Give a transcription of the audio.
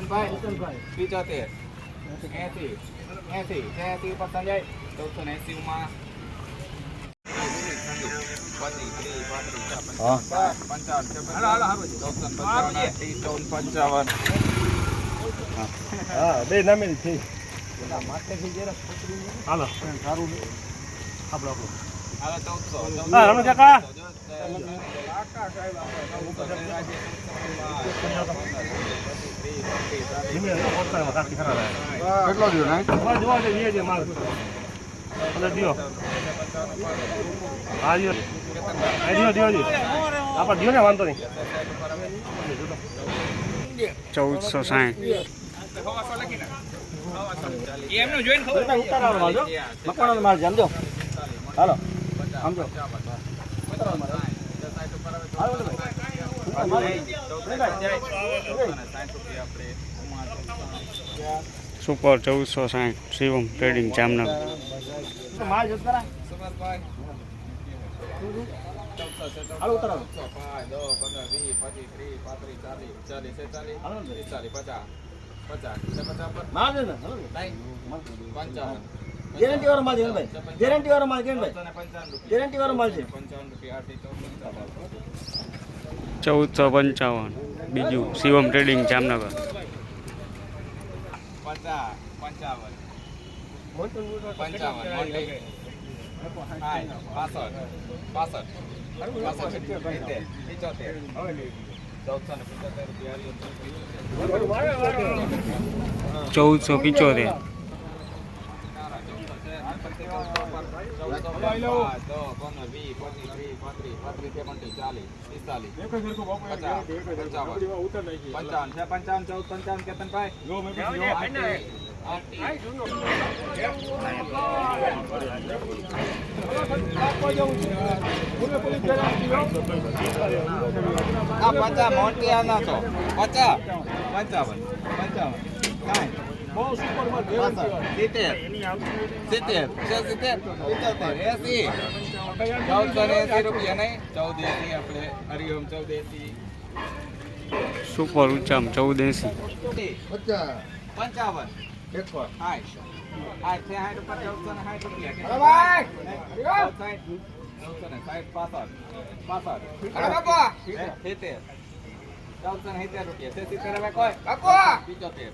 કેતનભાઈ પિચોતેર. એસી. એસી. એસી ઉપર સંજય. ચૌદસો ને બે છે. હાલો. આપણો આપણો હા રમણ કાકા. કેટલો દો ને જોવા જોવા દે જે માલ. એટલે દિયો. હા દિયો. હા દિયો દિયો દિયો. આપણે દિયો ને વાંધો નહીં. ચૌદસો સાઠ એમનું જોઈને ખબર મકવાનો માલ છે સમજો હાલો. સમજો સુપર ચૌદસો સાઠ શિવમ ટ્રેડિંગ જામનગર. માલ જત કરા હાલો ઉતારો માલ છે પચાસ હાલો ગેરંટી વાળો માલ છે ભાઈ ગેરંટી વાળો માલ કેમ ભાઈ ગેરંટી વાળો માલ છે. ચૌદસો પંચાવન. બીજું શિવમ ટ્રેડિંગ જામનગર. ચૌદસો પંચાવન મોટી હાય પાસઠ પાસઠ પાસઠ સિત્તેર પિચોતેર ચૌદસો ને પિચોતેર રૂપિયા ચૌદસો પિચોતેર પંચાવન ચૌદ પંચાવન કેતનભાઈ આ પચાસ મોટિયા ના તો પચાસ પંચાવન પંચાવન. કાંઈ. સિત્તેર. સિત્તેર. સિત્તેર. એસી. ચૌદસો ને એસી રૂપિયા નહીં. ચૌદ એસી આપણે. હરિઓમ ચૌદ એસી સુપર ઉંચામ ચૌદ એસી પંચાવન. હાય હાય છે હાઈટ ઉપર ચૌદસો ને સાઠ રૂપિયા ચૌદસો ને સાઠ. પાસઠ. પાસઠ. સિત્તેર. ચૌદસો ને સિત્તેર રૂપિયા. સિત્તેર હવે કોઈ? પિચોતેર.